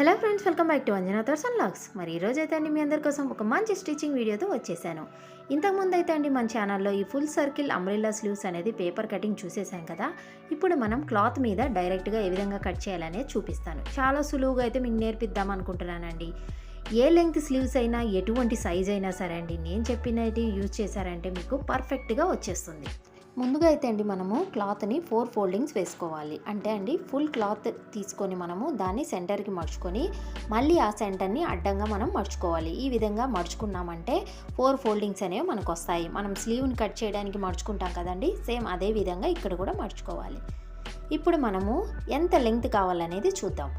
Hello friends welcome back to Anjana Darshan vlogs మరి ఈరోజు అయితే అండి మీ అందరి కోసం ఒక మంచి స్టిచ్చింగ్ వీడియోతో వచ్చేసాను. ఇంతకుముందు అయితే అండి మన ఛానల్లో ఈ ఫుల్ సర్కిల్ అంబ్రిల్లా స్లీవ్స్ అనేది పేపర్ కటింగ్ చూసేసాం కదా. ఇప్పుడు మనం క్లాత్ మీద డైరెక్ట్గా ఏ విధంగా కట్ చేయాలనేది చూపిస్తాను. చాలా సులువుగా అయితే మీకు నేర్పిద్దాం అనుకుంటున్నానండి. ఏ లెంగ్త్ స్లీవ్స్ అయినా ఎటువంటి సైజ్ అయినా సరే అండి నేను చెప్పినది యూజ్ చేశారంటే మీకు పర్ఫెక్ట్గా వచ్చేస్తుంది. ముందుగా అయితే అండి మనము క్లాత్ని ఫోర్ ఫోల్డింగ్స్ వేసుకోవాలి. అంటే అండి ఫుల్ క్లాత్ తీసుకొని మనము దాన్ని సెంటర్కి మడుచుకొని మళ్ళీ ఆ సెంటర్ని అడ్డంగా మనం మడుచుకోవాలి. ఈ విధంగా మడుచుకున్నామంటే ఫోర్ ఫోల్డింగ్స్ అనేవి మనకు వస్తాయి మనం స్లీవ్ని కట్ చేయడానికి మడుచుకుంటాం కదండి సేమ్ అదే విధంగా ఇక్కడ కూడా మడుచుకోవాలి. ఇప్పుడు మనము ఎంత లెంగ్త్ కావాలనేది చూద్దాం.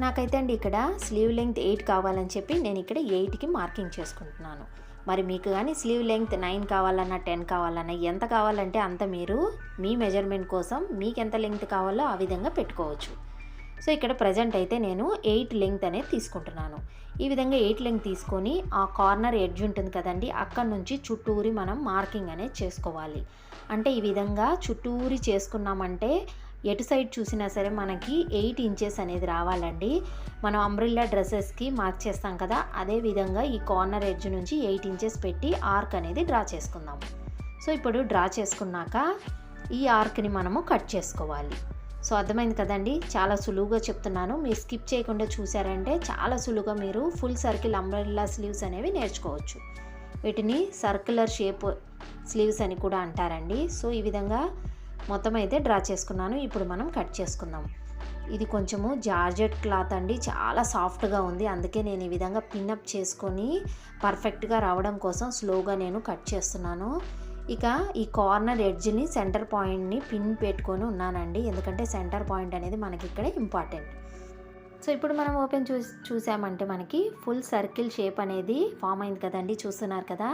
నాకైతే అండి ఇక్కడ స్లీవ్ లెంగ్త్ ఎయిట్ కావాలని చెప్పి నేను ఇక్కడ ఎయిట్కి మార్కింగ్ చేసుకుంటున్నాను. మరి మీకు కానీ స్లీవ్ లెంగ్త్ నైన్ కావాలన్నా టెన్ కావాలన్నా ఎంత కావాలంటే అంత మీరు మీ మెజర్మెంట్ కోసం మీకు ఎంత లెంగ్త్ కావాలో ఆ విధంగా పెట్టుకోవచ్చు. సో ఇక్కడ ప్రజెంట్ అయితే నేను ఎయిట్ లెంగ్త్ అనేది తీసుకుంటున్నాను. ఈ విధంగా ఎయిట్ లెంగ్త్ తీసుకొని ఆ కార్నర్ ఎడ్జ్ ఉంటుంది కదండి అక్కడ నుంచి చుట్టూరి మనం మార్కింగ్ అనేది చేసుకోవాలి. అంటే ఈ విధంగా చుట్టూరి చేసుకున్నామంటే ఎటు సైడ్ చూసినా సరే మనకి ఎయిట్ ఇంచెస్ అనేది రావాలండి. మనం అంబ్రిల్లా డ్రెస్సెస్కి మార్క్ చేస్తాం కదా అదే విధంగా ఈ కార్నర్ ఎడ్జ్ నుంచి ఎయిట్ ఇంచెస్ పెట్టి ఆర్క్ అనేది డ్రా చేసుకుందాం. సో ఇప్పుడు డ్రా చేసుకున్నాక ఈ ఆర్క్ని మనము కట్ చేసుకోవాలి. సో అర్థమైంది కదండి? చాలా సులువుగా చెప్తున్నాను. మీరు స్కిప్ చేయకుండా చూసారంటే చాలా సులువుగా మీరు ఫుల్ సర్కిల్ అంబ్రెల్లా స్లీవ్స్ అనేవి నేర్చుకోవచ్చు. వీటిని సర్కులర్ షేప్ స్లీవ్స్ అని కూడా అంటారండి. సో ఈ విధంగా మొత్తం అయితే డ్రా చేసుకున్నాను. ఇప్పుడు మనం కట్ చేసుకుందాం. ఇది కొంచెము జార్జెట్ క్లాత్ అండి. చాలా సాఫ్ట్గా ఉంది. అందుకే నేను ఈ విధంగా పిన్అప్ చేసుకొని పర్ఫెక్ట్గా రావడం కోసం స్లోగా నేను కట్ చేస్తున్నాను. ఇక ఈ కార్నర్ ఎడ్జ్ని సెంటర్ పాయింట్ని పిన్ పెట్టుకొని ఉన్నానండి. ఎందుకంటే సెంటర్ పాయింట్ అనేది మనకి ఇక్కడ ఇంపార్టెంట్. సో ఇప్పుడు మనం ఓపెన్ చూ చూసామంటే మనకి ఫుల్ సర్కిల్ షేప్ అనేది ఫామ్ అయింది కదండి. చూస్తున్నారు కదా.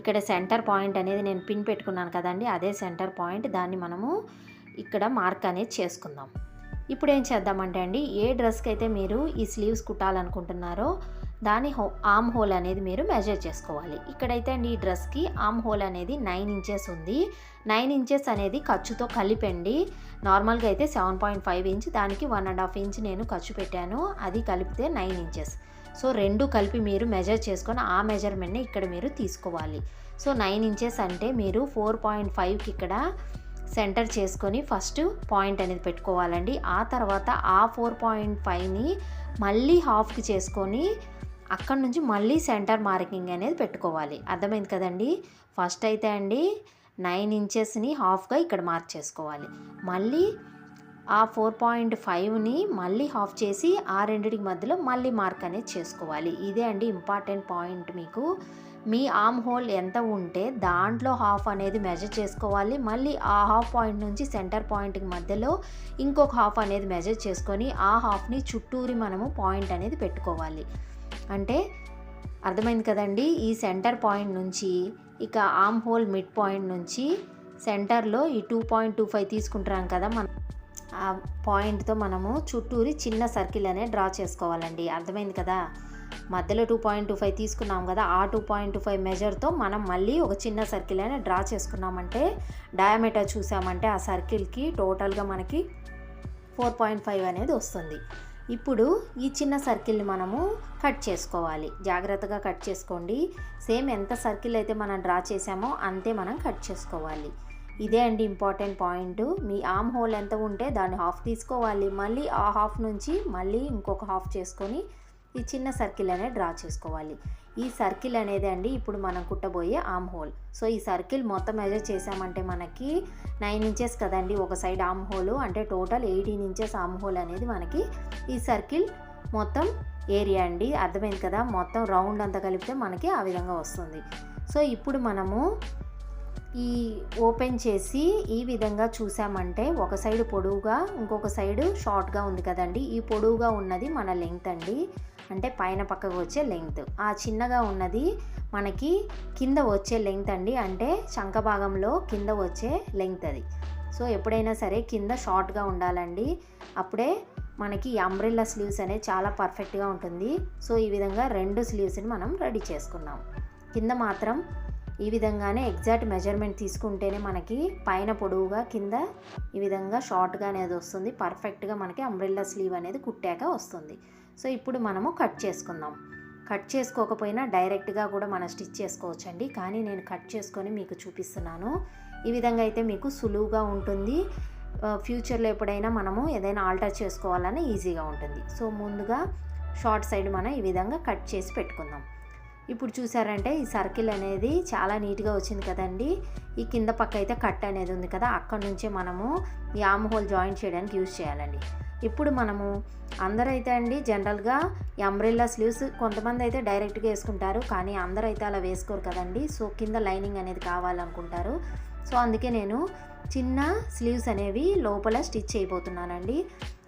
ఇక్కడ సెంటర్ పాయింట్ అనేది నేను పిన్ పెట్టుకున్నాను కదండి అదే సెంటర్ పాయింట్ దాన్ని మనము ఇక్కడ మార్క్ అనేది చేసుకుందాం. ఇప్పుడు ఏం చేద్దామంటే అండి ఏ డ్రెస్కి అయితే మీరు ఈ స్లీవ్స్ కుట్టాలనుకుంటున్నారో దాని హో ఆమ్ హోల్ అనేది మీరు మెజర్ చేసుకోవాలి. ఇక్కడైతే అండి ఈ డ్రెస్కి ఆమ్ హోల్ అనేది నైన్ ఇంచెస్ ఉంది. నైన్ ఇంచెస్ అనేది ఖర్చుతో కలిపండి. నార్మల్గా అయితే సెవెన్ పాయింట్ ఫైవ్ ఇంచ్ దానికి వన్ అండ్ హాఫ్ ఇంచ్ నేను ఖర్చు పెట్టాను. అది కలిపితే నైన్ ఇంచెస్. సో రెండు కలిపి మీరు మెజర్ చేసుకొని ఆ మెజర్మెంట్ని ఇక్కడ మీరు తీసుకోవాలి. సో నైన్ ఇంచెస్ అంటే మీరు ఫోర్ పాయింట్ ఫైవ్కి ఇక్కడ సెంటర్ చేసుకొని ఫస్ట్ పాయింట్ అనేది పెట్టుకోవాలండి. ఆ తర్వాత ఆ ఫోర్ పాయింట్ ఫైవ్ని మళ్ళీ హాఫ్కి చేసుకొని అక్కడ నుంచి మళ్ళీ సెంటర్ మార్కింగ్ అనేది పెట్టుకోవాలి. అర్థమైంది కదండి? ఫస్ట్ అయితే అండి నైన్ ఇంచెస్ని హాఫ్గా ఇక్కడ మార్క్ చేసుకోవాలి. మళ్ళీ ఆ ఫోర్ పాయింట్ ఫైవ్ని మళ్ళీ హాఫ్ చేసి ఆ రెండింటికి మధ్యలో మళ్ళీ మార్క్ అనేది చేసుకోవాలి. ఇదే అండి ఇంపార్టెంట్ పాయింట్ మీకు. మీ ఆమ్ హోల్ ఎంత ఉంటే దాంట్లో హాఫ్ అనేది మెజర్ చేసుకోవాలి. మళ్ళీ ఆ హాఫ్ పాయింట్ నుంచి సెంటర్ పాయింట్కి మధ్యలో ఇంకొక హాఫ్ అనేది మెజర్ చేసుకొని ఆ హాఫ్ని చుట్టూరి మనము పాయింట్ అనేది పెట్టుకోవాలి. అంటే అర్థమైంది కదండి? ఈ సెంటర్ పాయింట్ నుంచి ఇక ఆమ్ హోల్ మిడ్ పాయింట్ నుంచి సెంటర్లో ఈ టూ పాయింట్ టూ ఫైవ్ తీసుకుంటున్నాం కదా మనం. ఆ పాయింట్తో మనము చుట్టూరి చిన్న సర్కిల్ అనేది డ్రా చేసుకోవాలండి. అర్థమైంది కదా? మధ్యలో టూ పాయింట్ టూ ఫైవ్ తీసుకున్నాం కదా ఆ టూ పాయింట్ టూ ఫైవ్ మెజర్తో మనం మళ్ళీ ఒక చిన్న సర్కిల్ అయినా డ్రా చేసుకున్నామంటే డయామీటర్ చూసామంటే ఆ సర్కిల్కి టోటల్గా మనకి ఫోర్ పాయింట్ ఫైవ్ అనేది వస్తుంది. ఇప్పుడు ఈ చిన్న సర్కిల్ని మనము కట్ చేసుకోవాలి. జాగ్రత్తగా కట్ చేసుకోండి. సేమ్ ఎంత సర్కిల్ అయితే మనం డ్రా చేసామో అంతే మనం కట్ చేసుకోవాలి. ఇదే అండి ఇంపార్టెంట్ పాయింట్. మీ ఆమ్ హోల్ ఎంత ఉంటే దాన్ని హాఫ్ తీసుకోవాలి. మళ్ళీ ఆ హాఫ్ నుంచి మళ్ళీ ఇంకొక హాఫ్ చేసుకొని ఈ చిన్న సర్కిల్ అనేది డ్రా చేసుకోవాలి. ఈ సర్కిల్ అనేది అండి ఇప్పుడు మనం కుట్టబోయే ఆమ్ హోల్. సో ఈ సర్కిల్ మొత్తం మెజర్ చేసామంటే మనకి నైన్ ఇంచెస్ కదండి ఒక సైడ్ ఆమ్ హోల్. అంటే total eighteen inches arm hole అనేది మనకి ఈ సర్కిల్ మొత్తం ఏరియా అండి. అర్థమైంది కదా? మొత్తం రౌండ్ అంతా కలిపితే మనకి ఆ విధంగా వస్తుంది. సో ఇప్పుడు మనము ఈ ఓపెన్ చేసి ఈ విధంగా చూసామంటే ఒక సైడ్ పొడవుగా ఇంకొక సైడ్ షార్ట్గా ఉంది కదండి. ఈ పొడవుగా ఉన్నది మన లెంగ్త్ అండి. అంటే పైన పక్కకు వచ్చే లెంగ్త్. ఆ చిన్నగా ఉన్నది మనకి కింద వచ్చే లెంగ్త్ అండి. అంటే శంఖ భాగంలో కింద వచ్చే లెంగ్త్ అది. సో ఎప్పుడైనా సరే కింద షార్ట్గా ఉండాలండి. అప్పుడే మనకి అంబ్రెల్లా స్లీవ్స్ అనేది చాలా పర్ఫెక్ట్గా ఉంటుంది. సో ఈ విధంగా రెండు స్లీవ్స్ని మనం రెడీ చేసుకున్నాం. కింద మాత్రం ఈ విధంగానే ఎగ్జాక్ట్ మెజర్మెంట్ తీసుకుంటేనే మనకి పైన పొడవుగా కింద ఈ విధంగా షార్ట్గా అనేది వస్తుంది. పర్ఫెక్ట్గా మనకి అంబ్రెల్లా స్లీవ్ అనేది కుట్టాక వస్తుంది. సో ఇప్పుడు మనము కట్ చేసుకుందాం. కట్ చేసుకోకపోయినా డైరెక్ట్గా కూడా మనం స్టిచ్ చేసుకోవచ్చండి. కానీ నేను కట్ చేసుకొని మీకు చూపిస్తున్నాను. ఈ విధంగా అయితే మీకు సులువుగా ఉంటుంది. ఫ్యూచర్లో ఎప్పుడైనా మనము ఏదైనా ఆల్టర్ చేసుకోవాలని ఈజీగా ఉంటుంది. సో ముందుగా షార్ట్ సైడ్ మనం ఈ విధంగా కట్ చేసి పెట్టుకుందాం. ఇప్పుడు చూసారంటే ఈ సర్కిల్ అనేది చాలా నీట్గా వచ్చింది కదండి. ఈ కింద పక్క అయితే కట్ అనేది ఉంది కదా అక్కడ నుంచే మనము ఈ ఆమ్ హోల్ జాయింట్ చేయడానికి యూజ్ చేయాలండి. ఇప్పుడు మనము అందరైతే అండి జనరల్గా ఈ అంబ్రెల్లా స్లీవ్స్ కొంతమంది అయితే డైరెక్ట్గా వేసుకుంటారు కానీ అందరైతే అలా వేసుకోరు కదండి. సో కింద లైనింగ్ అనేది కావాలనుకుంటారు. సో అందుకే నేను చిన్న స్లీవ్స్ అనేవి లోపల స్టిచ్ చేయబోతున్నానండి.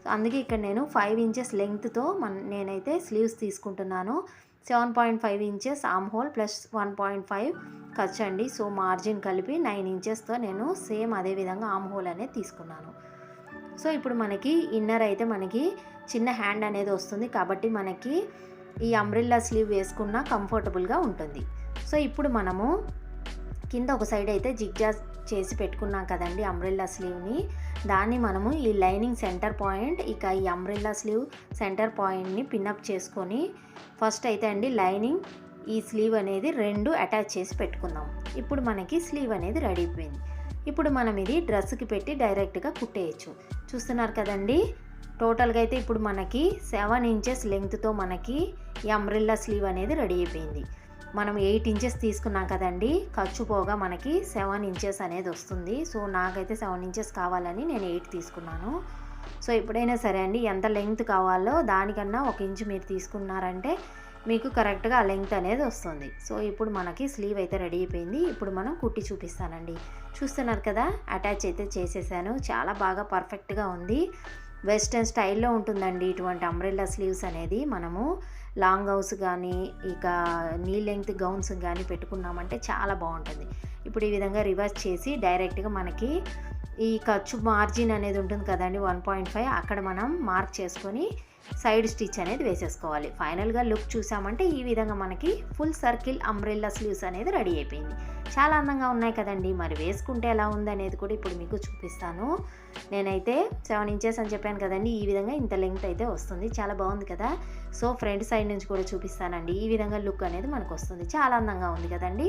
సో అందుకే ఇక్కడ నేను ఫైవ్ ఇంచెస్ లెంగ్త్తో మన నేనైతే స్లీవ్స్ తీసుకుంటున్నాను. Seven point five inches arm hole plus one point five ఖర్చు అండి సో మార్జిన్ కలిపి నైన్ ఇంచెస్తో నేను సేమ్ అదే విధంగా ఆమ్ హోల్ అనేది తీసుకున్నాను. సో ఇప్పుడు మనకి ఇన్నర్ అయితే మనకి చిన్న హ్యాండ్ అనేది వస్తుంది కాబట్టి మనకి ఈ అంబ్రిల్లా స్లీవ్ వేసుకున్న కంఫర్టబుల్గా ఉంటుంది. సో ఇప్పుడు మనము కింద ఒక సైడ్ అయితే జిగ్జాగ్ చేసి పెట్టుకున్నాం కదండి అంబ్రిల్లా స్లీవ్ని. దాన్ని మనము ఈ లైనింగ్ సెంటర్ పాయింట్ ఇక ఈ అంబ్రిల్లా స్లీవ్ సెంటర్ పాయింట్ని పిన్అప్ చేసుకొని ఫస్ట్ అయితే అండి లైనింగ్ ఈ స్లీవ్ అనేది రెండు అటాచ్ చేసి పెట్టుకుందాం. ఇప్పుడు మనకి స్లీవ్ అనేది రెడీ అయిపోయింది. ఇప్పుడు మనం ఇది డ్రెస్కి పెట్టి డైరెక్ట్గా కుట్టేయచ్చు. చూస్తున్నారు కదండి? టోటల్గా అయితే ఇప్పుడు మనకి సెవెన్ ఇంచెస్ లెంగ్త్తో మనకి ఈ అంబ్రిల్లా స్లీవ్ అనేది రెడీ అయిపోయింది. మనం ఎయిట్ ఇంచెస్ తీసుకున్నాం కదండి ఖర్చు పోగా మనకి సెవెన్ ఇంచెస్ అనేది వస్తుంది. సో నాకైతే సెవెన్ ఇంచెస్ కావాలని నేను ఎయిట్ తీసుకున్నాను. సో ఎప్పుడైనా సరే అండి ఎంత లెంగ్త్ కావాలో దానికన్నా ఒక ఇంచు మీరు తీసుకున్నారంటే మీకు కరెక్ట్గా ఆ లెంగ్త్ అనేది వస్తుంది. సో ఇప్పుడు మనకి స్లీవ్ అయితే రెడీ అయిపోయింది. ఇప్పుడు మనం కుట్టి చూపిస్తానండి. చూస్తున్నారు కదా అటాచ్ అయితే చేసేసాను. చాలా బాగా పర్ఫెక్ట్గా ఉంది. వెస్ట్రన్ స్టైల్లో ఉంటుందండి ఇటువంటి అంబ్రెల్లా స్లీవ్స్ అనేది మనము. లాంగ్ హౌస్ కానీ ఇక నీ లెంగ్త్ గౌన్స్ కానీ పెట్టుకున్నామంటే చాలా బాగుంటుంది. ఇప్పుడు ఈ విధంగా రివర్స్ చేసి డైరెక్ట్గా మనకి ఈ ఖర్చు మార్జిన్ అనేది ఉంటుంది కదండి వన్ పాయింట్ ఫైవ్ అక్కడ మనం మార్క్ చేసుకొని సైడ్ స్టిచ్ అనేది వేసేసుకోవాలి. ఫైనల్గా లుక్ చూసామంటే ఈ విధంగా మనకి ఫుల్ సర్కిల్ అంబ్రెల్లా స్లీవ్స్ అనేది రెడీ అయిపోయింది. చాలా అందంగా ఉన్నాయి కదండి. మరి వేసుకుంటే ఎలా ఉంది అనేది కూడా ఇప్పుడు మీకు చూపిస్తాను. నేనైతే సెవెన్ ఇంచెస్ అని చెప్పాను కదండి. ఈ విధంగా ఇంత లెంగ్త్ అయితే వస్తుంది. చాలా బాగుంది కదా. సో ఫ్రంట్ సైడ్ నుంచి కూడా చూపిస్తానండి. ఈ విధంగా లుక్ అనేది మనకు వస్తుంది. చాలా అందంగా ఉంది కదండి.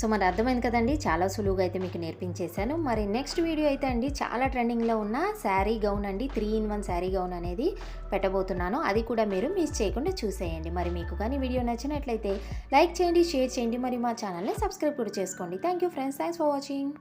సో మరి అర్థమైంది కదండి. చాలా సులువుగా అయితే మీకు నేర్పించేశాను. మరి నెక్స్ట్ వీడియో అయితే అండి చాలా ట్రెండింగ్లో ఉన్న శారీ గౌన్ అండి. Three in one sari gown అనేది పెట్టబోతున్నాను. అది కూడా మీరు మిస్ చేయకుండా చూసేయండి. మరి మీకు కానీ వీడియో నచ్చినట్లయితే లైక్ చేయండి షేర్ చేయండి. మరి మా ఛానల్ని సబ్స్క్రైబ్ కూడా చేసుకోండి. Thank you friends. Thanks for watching.